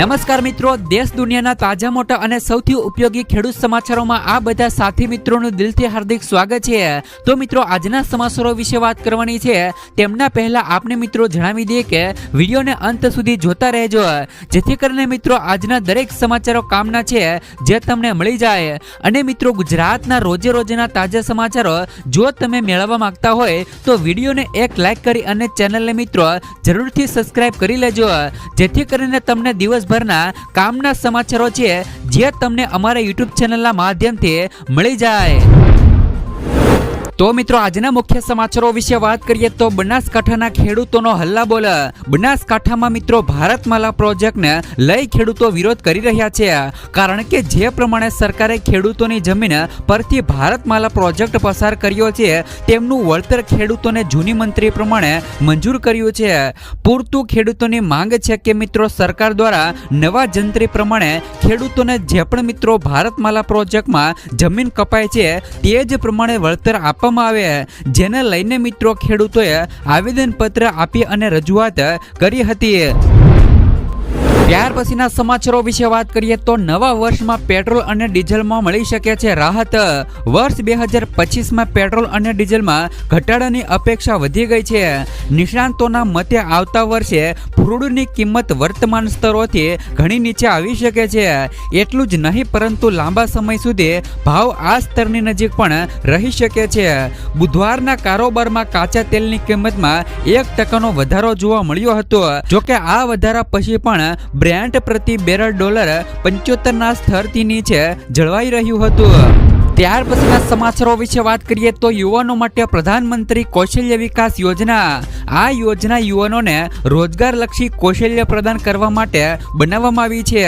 નમસ્કાર મિત્રો, દેશ દુનિયાના તાજા, મોટા અને સૌથી ઉપયોગી ખેડૂત સમાચારોમાં આ બધા સાથી મિત્રોનું દિલથી હાર્દિક સ્વાગત છે. તો મિત્રો, આજના સમાચારો વિશે વાત કરવાની છે. તેમના પહેલા આપને મિત્રો જણાવી દઈએ કે વિડીયોને અંત સુધી જોતા રહેજો. જેથી કરીને મિત્રો, આજના દરેક સમાચારો કામના છે, જે તમને મળી જાય. અને મિત્રો, ગુજરાતના રોજે રોજના તાજા સમાચારો જો તમે મેળવવા માંગતા હોય, તો વિડીયોને એક લાઇક કરી અને ચેનલને મિત્રો જરૂરથી સબસ્ક્રાઇબ કરી લેજો. જેથી કરીને તમને દિવસભરના કામના સમાચારો છે જે તમને અમારા યુટ્યુબ ચેનલના માધ્યમથી મળી જાય. તો મિત્રો, આજના મુખ્ય સમાચારો વિશે વાત કરીએ તો બનાસકાંઠાના ખેડૂતોનો હલ્લાબોલ બનાસકાંઠામાં મિત્રો, ભારતમાલા પ્રોજેક્ટને લઈ ખેડૂતો વિરોધ કરી રહ્યા છે. કારણ કે જે પ્રમાણે સરકારે ખેડૂતોની જમીન પરથી ભારતમાલા પ્રોજેક્ટ પસાર કર્યો છે, તેમનું વળતર ખેડૂતોને જૂની મંત્રી પ્રમાણે મંજૂર કર્યું છે. પૂરતું ખેડૂતોની માંગ છે કે મિત્રો, સરકાર દ્વારા નવા જંત્રી પ્રમાણે ખેડૂતોને જે પણ મિત્રો ભારતમાલા પ્રોજેક્ટમાં જમીન કપાય છે, તે જ પ્રમાણે વળતર આપવામાં આવે. જેને લઈને મિત્રો ખેડૂતોએ આવેદનપત્ર આપી અને રજૂઆત કરી હતી. ત્યાર પછીના સમાચારો વિશે વાત કરીએ તો નવા વર્ષમાં પેટ્રોલ અને ડીઝલમાં મળી શકે છે રાહત. વર્ષ બે હજાર પચીસમાં પેટ્રોલ અને ડીઝલમાં ઘટાડાની અપેક્ષા વધી ગઈ છે. નિષ્ણાંતોના મતે આવતા વર્ષે ક્રૂડની કિંમત વર્તમાન સ્તરોથી ઘણી નીચે આવી શકે છે. એટલું જ નહીં, પરંતુ લાંબા સમય સુધી ભાવ આ સ્તરની નજીક પણ રહી શકે છે. બુધવારના કારોબારમાં કાચા તેલની કિંમતમાં એક ટકાનો વધારો જોવા મળ્યો હતો. જોકે આ વધારા પછી પણ બ્રેન્ટ પ્રતિ બેરલ ડોલર પંચોતેરના સ્તરથી નીચે જળવાઈ રહ્યું હતું. ત્યાર પછીના સમાચારો વિશે વાત કરીએ તો યુવાનો માટે પ્રધાનમંત્રી કૌશલ્ય વિકાસ યોજના. આ યોજના યુવાનોને રોજગારલક્ષી કૌશલ્ય પ્રદાન કરવા માટે બનાવવામાં આવી છે.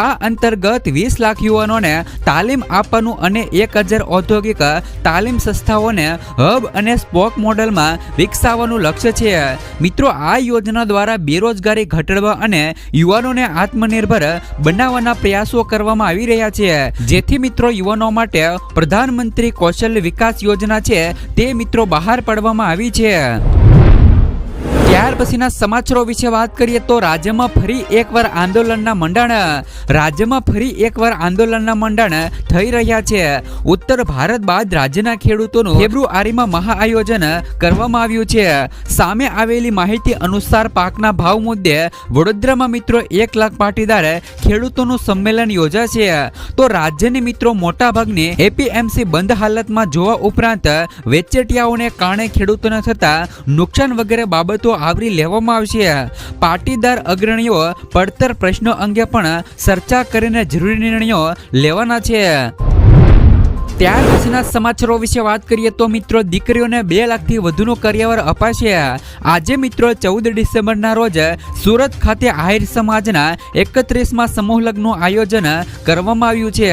આ અંતર્ગત વીસ લાખ યુવાનોને તાલીમ આપવાનું અને એક હજાર ઔદ્યોગિક તાલીમ સંસ્થાઓને હબ અને સ્પોક મોડલમાં વિકસાવવાનું લક્ષ્ય છે. મિત્રો, આ યોજના દ્વારા બેરોજગારી ઘટાડવા અને યુવાનોને આત્મનિર્ભર બનાવવાના પ્રયાસો કરવામાં આવી રહ્યા છે. જેથી મિત્રો, યુવાનો માટે પ્રધાનમંત્રી કૌશલ્ય વિકાસ યોજના છે તે મિત્રો બહાર પાડવામાં આવી છે. ત્યાર પછીના સમાચારો વિશે વાત કરીએ તો રાજ્યમાં ફરી એકવાર આંદોલનના મંડાણ, રાજ્યમાં ફરી એકવાર આંદોલનના મંડાણ થઈ રહ્યા છે. ઉત્તર ભારત બાદ રાજ્યના ખેડૂતોનું ફેબ્રુઆરીમાં મહાઆયોજન કરવામાં આવ્યું છે. સામે આવેલી માહિતી અનુસાર પાકના ભાવ મુદ્દે વડોદરામાં મિત્રો એક લાખ પાટીદાર ખેડૂતોનું સંમેલન યોજાશે. તો રાજ્યની મિત્રો મોટાભાગની એપીએમસી બંધ હાલતમાં જોવા ઉપરાંત વેચેટિયાઓને કારણે ખેડૂતોને થતા નુકસાન વગેરે બાબતો આવરી લેવામાં આવશે. પાટીદાર અગ્રણીઓ પડતર પ્રશ્નો અંગે પણ ચર્ચા કરીને જરૂરી નિર્ણયો લેવાના છે. ત્યાર પછીના સમાચારો વિશે વાત કરીએ તો મિત્રો, દીકરીઓને બે લાખથી વધુનું કરિયાવર અપાશે. આજે મિત્રો, ચૌદ ડિસેમ્બરના રોજ સુરત ખાતે આહિર સમાજના એકત્રીસમાં સમૂહ લગ્નનું આયોજન કરવામાં આવ્યું છે.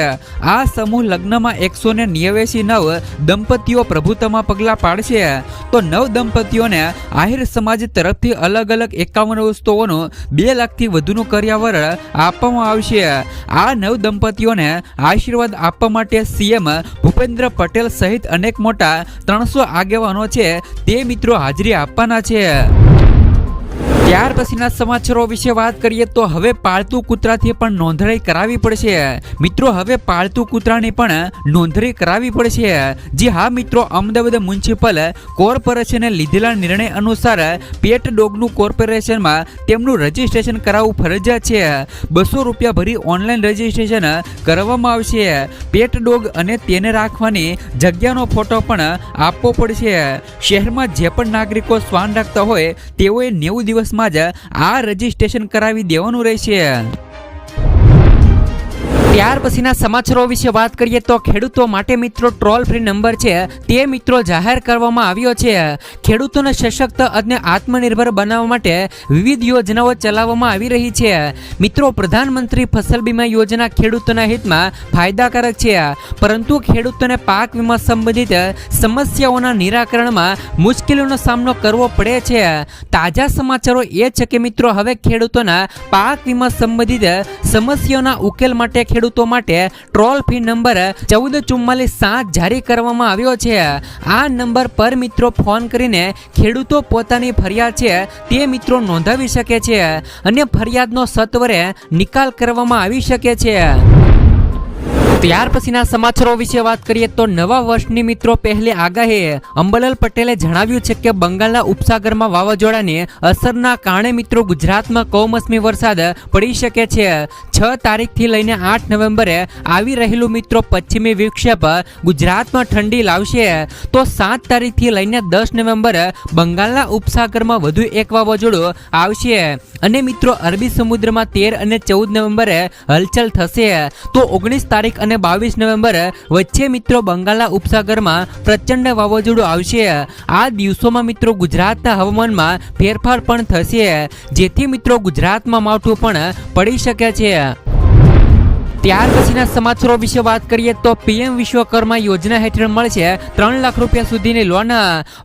આ સમૂહ લગ્નમાં એકસો ને નેવ્યાસી નવ દંપતીઓ પ્રભુત્વમાં પગલાં પાડશે. તો નવ દંપતીઓને આહિર સમાજ તરફથી અલગ અલગ એકાવન વસ્તુઓનું બે લાખથી વધુનું કરિયાવર આપવામાં આવશે. આ નવ દંપતીઓને આશીર્વાદ આપવા માટે સીએમ ભૂપેન્દ્ર પટેલ સહિત અનેક મોટા ત્રણસો આગેવાનો છે. તે મિત્રો હાજરી આપવાના છે. ત્યાર પછીના સમાચારો વિશે વાત કરીએ તો હવે પાળતુ કૂતરાથી પણ નોંધણી કરાવી પડશે. મિત્રો, હવે પાળતુ કૂતરાની પણ નોંધણી કરાવી પડશે. જી હા, મિત્રો, અમદાવાદ મ્યુનિસિપલ કોર્પોરેશને લીધેલા નિર્ણય અનુસાર પેટ ડોગનું કોર્પોરેશનમાં તેમનું રજિસ્ટ્રેશન કરાવવું ફરજિયાત છે. બસો રૂપિયા ભરી ઓનલાઈન રજીસ્ટ્રેશન કરવામાં આવશે. પેટ ડોગ અને તેને રાખવાની જગ્યાનો ફોટો પણ આપવો પડશે. શહેરમાં જે પણ નાગરિકો શ્વાન રાખતા હોય તેઓએ નેવું દિવસમાં જ આ રજીસ્ટ્રેશન કરાવી દેવાનું રહેશે. ત્યાર પછીના સમાચારો વિશે વાત કરીએ તો ખેડૂતો માટે મિત્રો ટ્રોલ ફ્રી નંબર છે. તે મિત્રો જાહેર કરવામાં આવ્યો છે. ખેડૂતોને સશક્ત અને આત્મનિર્ભર બનાવવા માટે વિવિધ યોજનાઓ ચલાવવામાં આવી રહી છે. મિત્રો, પ્રધાનમંત્રી ફસલ બીમા યોજના ખેડૂતોના હિતમાં ફાયદાકારક છે. પરંતુ ખેડૂતોને પાક વીમા સંબંધિત સમસ્યાઓના નિરાકરણમાં મુશ્કેલીઓનો સામનો કરવો પડે છે. તાજા સમાચારો એ છે કે મિત્રો, હવે ખેડૂતોના પાક વીમા સંબંધિત સમસ્યાઓના ઉકેલ માટે ખેડૂતો ખેડૂતો માટે ટ્રોલ ફી નંબર ચૌદ ચુમ્માલીસ સાત જારી કરવામાં આવ્યો છે. આ નંબર પર મિત્રો ફોન કરીને ખેડૂતો પોતાની ફરિયાદ છે તે મિત્રો નોંધાવી શકે છે અને ફરિયાદનો સત્વરે નિકાલ કરવામાં આવી શકે છે. ત્યાર પછીના સમાચારો વિશે વાત કરીએ તો નવા વર્ષની મિત્રો પહેલે આગાહી અંબલાલ પટેલે જણાવ્યું છે કે બંગાળના ઉપસાગરમાં વાવાઝોડાની અસરના કારણે મિત્રો ગુજરાતમાં કમોસમી વરસાદ પડી શકે છે. છ તારીખથી લઈને આઠ નવેમ્બરે આવી રહેલું મિત્રો પશ્ચિમી વિક્ષેપ ગુજરાતમાં ઠંડી લાવશે. તો સાત તારીખથી લઈને દસ નવેમ્બર બંગાળના ઉપસાગરમાં વધુ એક વાવાઝોડું આવશે અને મિત્રો અરબી સમુદ્રમાં તેર અને ચૌદ નવેમ્બરે હલચલ થશે. તો ઓગણીસ તારીખ અને બાવીસ નવેમ્બર વચ્ચે મિત્રો બંગાળના ઉપસાગરમાં પ્રચંડ વાવાઝોડું આવશે. આ દિવસોમાં મિત્રો ગુજરાતના હવામાનમાં ફેરફાર પણ થશે. જેથી મિત્રો ગુજરાતમાં માવઠું પણ પડી શકે છે. ત્યાર પછીના સમાચારો વિશે વાત કરીએ તો પીએમ વિશ્વકર્મા યોજના હેઠળ મળશે ત્રણ લાખ રૂપિયા સુધીની લોન.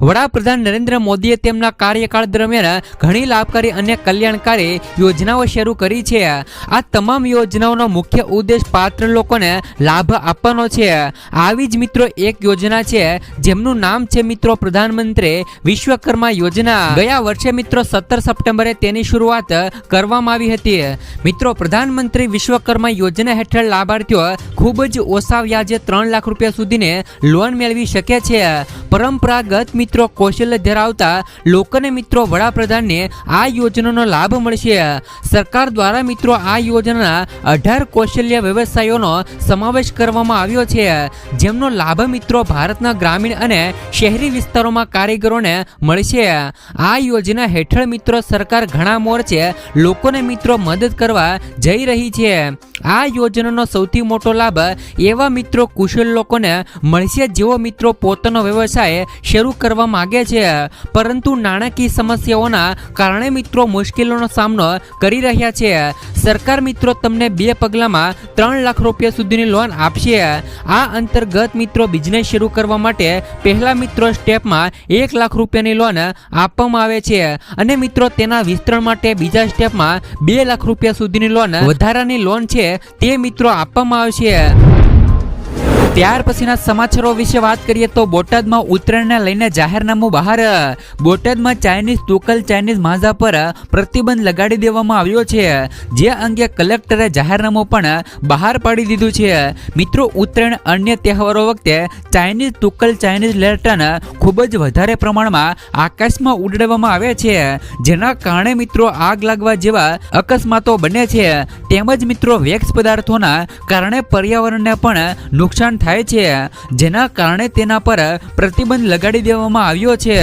વડાપ્રધાન નરેન્દ્ર મોદીએ તેમના કાર્યકાળ દરમિયાન ઘણી લાભકારી અને કલ્યાણકારી યોજનાઓ શરૂ કરી છે. આ તમામ યોજનાઓનો મુખ્ય ઉદ્દેશ પાત્ર લોકોને લાભ આપવાનો છે. આવી જ મિત્રો એક યોજના છે, જેમનું નામ છે મિત્રો પ્રધાનમંત્રી વિશ્વકર્મા યોજના. ગયા વર્ષે મિત્રો સત્તર સપ્ટેમ્બરે તેની શરૂઆત કરવામાં આવી હતી. મિત્રો, પ્રધાનમંત્રી વિશ્વકર્મા યોજના હેઠળ લાભાર્થીઓ ખૂબ જ ઓછા વ્યાજે ત્રણ લાખ રૂપિયા સુધીને લોન મેળવી શકે છે. પરંપરાગત મિત્રો કૌશલ્ય ધરાવતા લોકોને મિત્રો વડાપ્રધાનને આ યોજનાનો લાભ મળશે. સરકાર દ્વારા મિત્રો આ યોજનાના અઢાર કૌશલ્ય વ્યવસાયોનો સમાવેશ કરવામાં આવ્યો છે. જેમનો લાભ મિત્રો ભારતના ગ્રામીણ અને શહેરી વિસ્તારોમાં કારીગરોને મળશે. આ યોજના હેઠળ મિત્રો સરકાર ઘણા મોરચે લોકોને મિત્રો મદદ કરવા જઈ રહી છે. આ યોજનાનો સૌથી મોટો લાભ એવા મિત્રો, કુશળ લોકોને મળશે જેઓ મિત્રો પોતાનો વ્યવસાય શરૂ કરવા માગે છે. પરંતુ નાણાકીય સમસ્યાઓના કારણે મિત્રો મુશ્કેલીનો સામનો કરી રહ્યા છે. સરકાર મિત્રો તમને બે પગલામાં ત્રણ લાખ રૂપિયા સુધીની લોન આપશે. આ અંતર્ગત મિત્રો બિઝનેસ શરૂ કરવા માટે પહેલા મિત્રો સ્ટેપમાં એક લાખ રૂપિયાની લોન આપવામાં આવે છે. અને મિત્રો તેના વિસ્તરણ માટે બીજા સ્ટેપમાં બે લાખ રૂપિયા સુધીની લોન વધારાની લોન છે તે મિત્રો આપવામાં આવશે. ત્યાર પછીના સમાચારો વિશે વાત કરીએ તો બોટાદમાં ઉત્તરાયણને લઈને જાહેરનામું બહાર. બોટાદમાં ચાઇનીઝ તુકલ ચાઇનીઝ માઝા પર પ્રતિબંધ લગાડી દેવામાં આવ્યો છે. જે અંગે કલેક્ટરે જાહેરનામું પણ બહાર પાડી દીધું છે. મિત્રો, ઉત્તરાયણ અન્ય તહેવારો વખતે ચાઇનીઝ તુકલ ચાઇનીઝ લેટન ખૂબ જ વધારે પ્રમાણમાં આકાશમાં ઉડાડવામાં આવે છે. જેના કારણે મિત્રો આગ લાગવા જેવા અકસ્માતો બને છે. તેમજ મિત્રો, વેક્સ પદાર્થોના કારણે પર્યાવરણને પણ નુકસાન થાય છે જેના કારણે તેના પર પ્રતિબંધ લગાડી દેવામાં આવ્યો છે.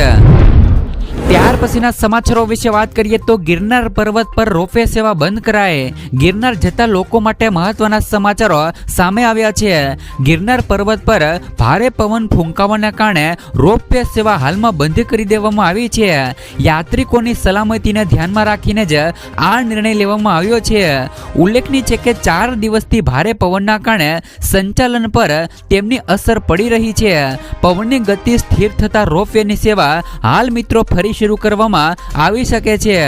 ત્યાર પછીના સમાચારો વિશે વાત કરીએ તો ગિરનાર પર્વત પર રોપવે સેવા બંધ કરાય. ગિરનાર જતા લોકો માટે મહત્વના સમાચારો સામે આવ્યા છે. ગિરનાર પર્વત પર ભારે પવન ફૂંકાવાના કારણે રોપવે સેવા હાલમાં બંધ કરી દેવામાં આવી છે. યાત્રિકોની સલામતીને ધ્યાનમાં રાખીને જ આ નિર્ણય લેવામાં આવ્યો છે. ઉલ્લેખનીય છે કે ચાર દિવસથી ભારે પવનના કારણે સંચાલન પર તેમની અસર પડી રહી છે. પવનની ગતિ સ્થિર થતા રોપવેની સેવા હાલ મિત્રો ફરી શરૂ કરવામાં આવી શકે છે.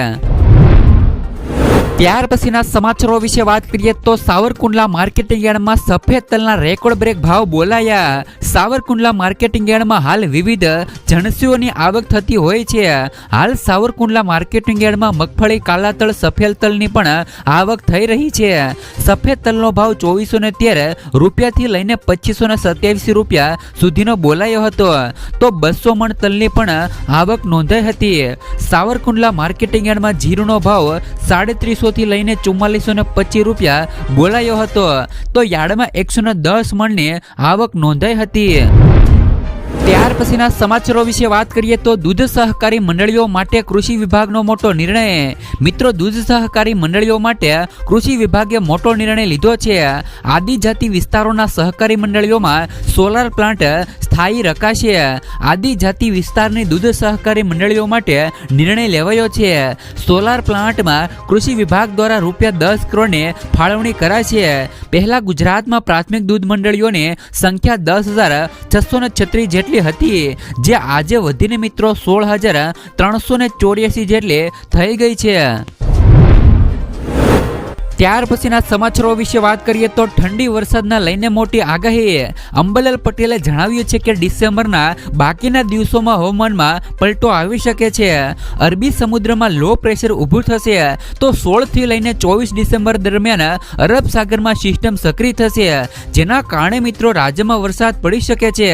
ત્યાર પછીના સમાચારો વિશે વાત કરીએ તો સાવરકુંડલા માર્કેટિંગ યાર્ડમાં સફેદ તલના રેકોર્ડ બ્રેક ભાવ બોલાયા. સાવરકુંડલા માર્કેટિંગ યાર્ડમાં હાલ વિવિધ જણસીઓની આવક થતી હોય છે. હાલ સાવરકુંડલા માર્કેટિંગ યાર્ડમાં મગફળી કાલા તલ સફેદ તલની પણ આવક થઈ રહી છે. સફેદ તલનો ભાવ ચોવીસો ને તેર રૂપિયાથી લઈને પચીસો ને સત્યાવીસ રૂપિયા સુધીનો બોલાયો હતો. તો બસો મણ તલની પણ આવક નોંધાઈ હતી. સાવરકુંડલા માર્કેટિંગ યાર્ડમાં જીરુનો ભાવ સાડત્રીસો થી લઈને ચુમ્માલીસો ને પચીસ રૂપિયા બોલાયો હતો. તો યાર્ડમાં એકસો ને દસ મણની આવક નોંધાઈ હતી. ત્યાર પછીના સમાચારો વિશે વાત કરીએ તો દૂધ સહકારી મંડળીઓ માટે કૃષિ વિભાગનો મોટો નિર્ણય. મિત્રો, દૂધ સહકારી મંડળીઓ માટે કૃષિ વિભાગે મોટો નિર્ણય લીધો છે. આદિજાતિ વિસ્તારોના સહકારી મંડળીઓમાં સોલાર પ્લાન્ટ સ્થાયી રખાશે. આદિજાતિ વિસ્તારની દૂધ સહકારી મંડળીઓ માટે નિર્ણય લેવાયો છે. સોલાર પ્લાન્ટમાં કૃષિ વિભાગ દ્વારા રૂપિયા દસ કરોડને ફાળવણી કરાશે. પહેલા ગુજરાતમાં પ્રાથમિક દૂધ મંડળીઓની સંખ્યા દસ હજાર છસો ને છત્રીસ જેટલી હતી, જે આજે વધીને મિત્રો સોળ હજાર ત્રણસો ને ચોર્યાસી જેટલી થઈ ગઈ છે. ત્યાર પછીના સમાચારો વિશે વાત કરીએ તો ઠંડી વરસાદના લઈને મોટી આગાહીએ અંબલાલ પટેલે જણાવ્યું છે કે ડિસેમ્બરના બાકીના દિવસોમાં હવામાનમાં પલટો આવી શકે છે. અરબી સમુદ્રમાં લો પ્રેશર ઊભું થશે તો સોળથી લઈને ચોવીસ ડિસેમ્બર દરમિયાન અરબ સાગરમાં સિસ્ટમ સક્રિય થશે. જેના કારણે મિત્રો રાજ્યમાં વરસાદ પડી શકે છે.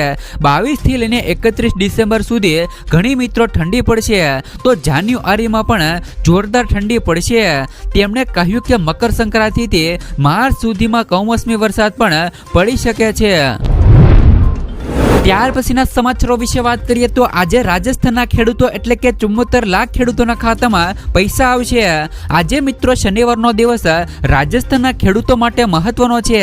બાવીસથી લઈને એકત્રીસ ડિસેમ્બર સુધી ઘણી મિત્રો ઠંડી પડશે. તો જાન્યુઆરીમાં પણ જોરદાર ઠંડી પડશે. તેમણે કહ્યું કે મકર સંક્રાંતિથી માર્ચ સુધીમાં કમોસમી વરસાદ પણ પડી શકે છે. ત્યાર પછીના સમાચારો વિશે વાત કરીએ તો આજે રાજસ્થાનના ખેડૂતો એટલે કે ચુમ્મોતેર લાખ ખેડૂતોના ખાતામાં પૈસા આવશે. આજે મિત્રો શનિવારનો દિવસ રાજસ્થાનના ખેડૂતો માટે મહત્વનો છે.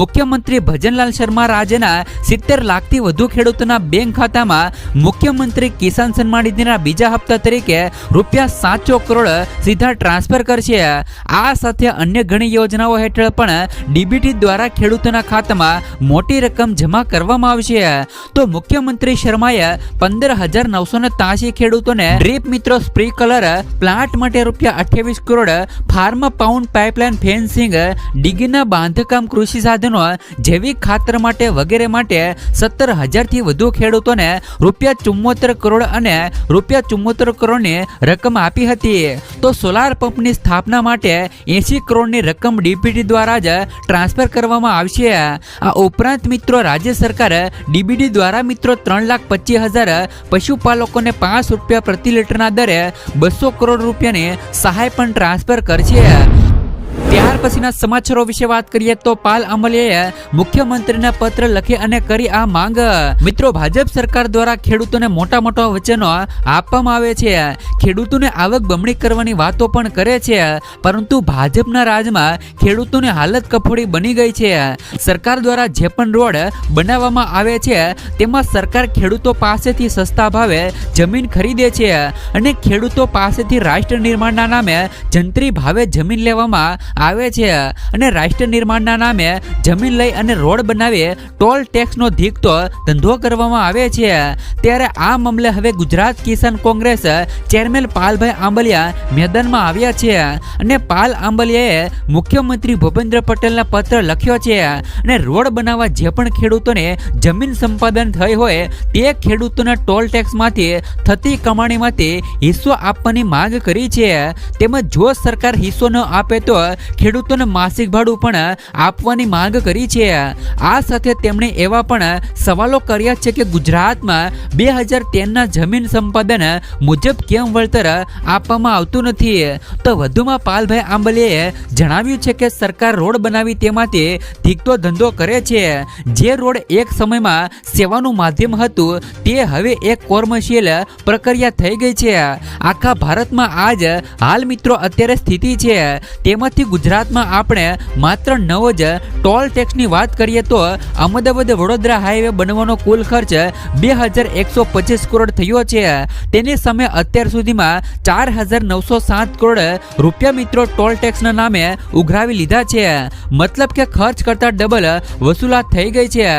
મુખ્યમંત્રી ભજનલાલ શર્મા રાજ્યના સિત્તેર લાખથી વધુ ખેડૂતોના બેંક ખાતામાં મુખ્યમંત્રી કિસાન સન્માન નિધિના બીજા હપ્તા તરીકે રૂપિયા સાતસો કરોડ સીધા ટ્રાન્સફર કરશે. આ સાથે અન્ય ઘણી યોજનાઓ હેઠળ પણ ડીબીટી દ્વારા ખેડૂતોના ખાતામાં મોટી રકમ જમા કરવામાં આવશે. તો મુખ્યમંત્રી શર્માએ પંદર હજાર નવસો ને ત્યાસી ખેડૂતોને ડ્રીપ મિત્રો સ્પ્રિકલર, પ્લાન્ટ માટે રૂપિયા અઠ્યાવીસ crore, farm pond pipeline fencing, ડીગીના બાંધકામ કૃષિ સાધનો જૈવિક ખાતર માટે વગેરે માટે સત્તર હજારથી વધુ ખેડૂતોને રૂપિયા ચુમ્મોતેર કરોડ અને રૂપિયા ચુમ્મોતેર કરોડની રકમ આપી હતી. તો સોલાર પંપની સ્થાપના માટે એસી કરોડની રકમ ડીપીટી દ્વારા જ ટ્રાન્સફર કરવામાં આવશે. આ ઉપરાંત મિત્રો રાજ્ય સરકાર ડીબીટી દ્વારા મિત્રો ત્રણ લાખ પચીસ હજાર પશુપાલકોને પાંચ રૂપિયા પ્રતિ લીટરના દરે બસો કરોડ રૂપિયાની સહાય પણ ટ્રાન્સફર કરશે. ત્યાર પછીના સમાચારો વિશે વાત કરીએ તો પાલ અમલીએ મુખ્યમંત્રીને પત્ર લખી અને કરી આ માંગ. મિત્રો, ભાજપ સરકાર દ્વારા ખેડૂતોને મોટા મોટા વચનો આપવામાં આવે છે. ખેડૂતોને આવક બમણી કરવાની વાતો પણ કરે છે. પરંતુ ભાજપના રાજમાં ખેડૂતોની હાલત કફોડી બની ગઈ છે. સરકાર દ્વારા જે પણ રોડ બનાવવામાં આવે છે, તેમાં સરકાર ખેડૂતો પાસેથી સસ્તા ભાવે જમીન ખરીદે છે અને ખેડૂતો પાસેથી રાષ્ટ્ર નિર્માણના નામે જંત્રી ભાવે જમીન લેવામાં આવે છે અને રાષ્ટ્ર નિર્માણના નામે જમીન લઈ અને રોડ બનાવી ટોલ ટેક્સનો ધીકતો ધંધો કરવામાં આવે છે. ત્યારે આ મામલે હવે ગુજરાત કિસાન કોંગ્રેસ ચેરમેન પાલભાઈ આંબલિયા મેદાનમાં આવ્યા છે અને પાલ આંબલિયાએ મુખ્યમંત્રી ભૂપેન્દ્ર પટેલને પત્ર લખ્યો છે અને રોડ બનાવવા જે પણ ખેડૂતોને જમીન સંપાદન થઈ હોય તે ખેડૂતોને ટોલ ટેક્સમાંથી થતી કમાણીમાંથી હિસ્સો આપવાની માંગ કરી છે. તેમજ જો સરકાર હિસ્સો ન આપે તો ખેડૂતોને માસિક ભાડું પણ આપવાની માંગ કરી છે. આ સાથે તેમણે એવા પણ સવાલો કર્યા છે કે ગુજરાતમાં બે હજાર તેરના જમીન સંપાદન મુજબ કેમ વળતર આપવામાં આવતું નથી? તો વધુમાં પાલભાઈ આંબલીએ જણાવ્યું છે કે સરકાર રોડ બનાવી તેમાંથી ધીકતો ધંધો કરે છે. જે રોડ એક સમયમાં સેવાનું માધ્યમ હતું, તે હવે એક કોર્મશીલ પ્રક્રિયા થઈ ગઈ છે. આખા ભારતમાં આજ હાલ મિત્રો અત્યારે સ્થિતિ છે. તેમાંથી ગુજરાતમાં આપણે માત્ર નવ જ ટોલ ટેક્સની વાત કરીએ તો અમદાવાદ વડોદરા હાઈવે બનવાનો કુલ ખર્ચ બે હજાર એકસો પચીસ કરોડ થયો છે. તેની સામે અત્યાર સુધીમાં ચાર હજાર નવસો સાત કરોડ રૂપિયા મિત્રો ટોલ ટેક્સના નામે ઉઘરાવી લીધા છે. મતલબ કે ખર્ચ કરતા ડબલ વસૂલાત થઈ ગઈ છે.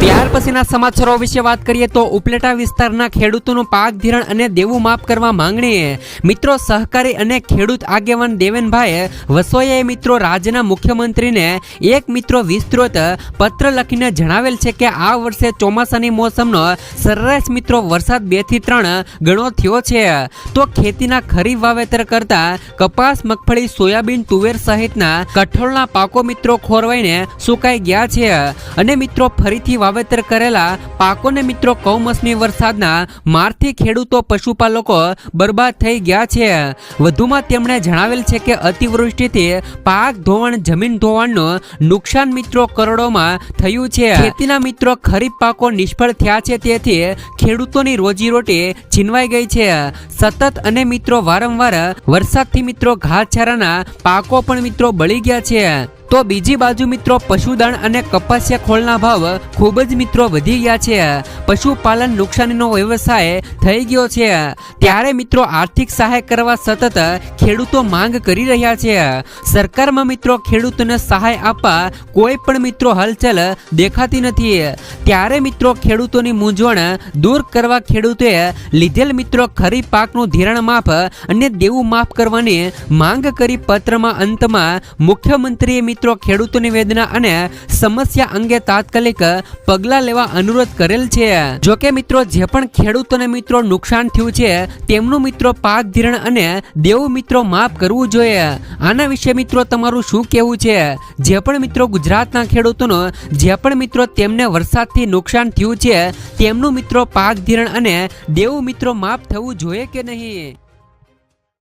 ત્યાર પછીના સમાચારો વિશે વાત કરીએ તો ઉપલેટા વિસ્તારના ખેડૂતોનું પાક ધિરણ અને દેવું માફ કરવા માંગણીએ. મિત્રો, સહકારી અને ખેડૂત આગેવાન દેવેનભાઈ વસોયાએ મિત્રો રાજ્યના મુખ્યમંત્રીને એક મિત્રો વિસ્તૃત પત્ર લખીને જણાવેલ છે કે આ વર્ષે ચોમાસાની મોસમનો સરેરાશ મિત્રો વરસાદ બેથી ત્રણ ગણો થયો છે. તો ખેતીના ખરીફ વાવેતર કરતા કપાસ, મગફળી, સોયાબીન, તુવેર સહિતના કઠોળના પાકો મિત્રો ખોરવાઈને સુકાઈ ગયા છે. અને મિત્રો, ફરીથી વાવેતર કરેલા પાકોને મિત્રો કમોસમી વરસાદના મારથી ખેડૂતો, પશુપાલકો બરબાદ થઈ ગયા છે. વધુમાં તેમણે જણાવેલ છે કે અતિવૃષ્ટિથી પાક ધોવાણ, જમીન ધોવાણનું નુકસાન મિત્રો કરોડોમાં થયું છે. ખેતીના મિત્રો ખરીફ પાકો નિષ્ફળ થયા છે, તેથી ખેડૂતોની રોજીરોટી છીનવાઈ ગઈ છે. સતત અને મિત્રો વારંવાર વરસાદથી મિત્રો ઘાસચારાના પાકો પણ મિત્રો બળી ગયા છે. તો બીજી બાજુ મિત્રો પશુદાણ અને કપાસિયા ખોળના ભાવ ખૂબ જ મિત્રો વધી ગયા છે. પશુપાલન નુકસાનીનો વ્યવસાય થઈ ગયો છે. ત્યારે મિત્રો આર્થિક સહાય કરવા સતત ખેડૂતો માંગ કરી રહ્યા છે. સરકારમાં મિત્રો ખેડૂતોને સહાય આપવા કોઈ પણ મિત્રો હલચલ દેખાતી નથી. ત્યારે મિત્રો ખેડૂતોની મૂંઝવણ દૂર કરવા ખેડૂતોએ લીધેલ મિત્રો ખરીફ પાકનું ધિરાણ માફ અને દેવું માફ કરવાની માંગ કરી પત્રમાં અંતમાં મુખ્યમંત્રીએ મિત્રો ખેડૂતોની વેદના અને સમસ્યા અંગે તાત્કાલિક પગલાં લેવા અનુરોધ કરેલ છે. જોકે મિત્રો, જે પણ ખેડૂતોને મિત્રો નુકસાન થયું છે, તેમનું મિત્રો પાક ધિરણ અને દેવું મિત્રો માફ કરવું જોઈએ. આના વિશે મિત્રો તમારું શું કહેવું છે? જે પણ મિત્રો ગુજરાતના ખેડૂતોનો, જે પણ મિત્રો તેમને વરસાદથી નુકસાન થયું છે, તેમનું મિત્રો પાક ધિરણ અને દેવું મિત્રો માફ થવું જોઈએ કે નહીં?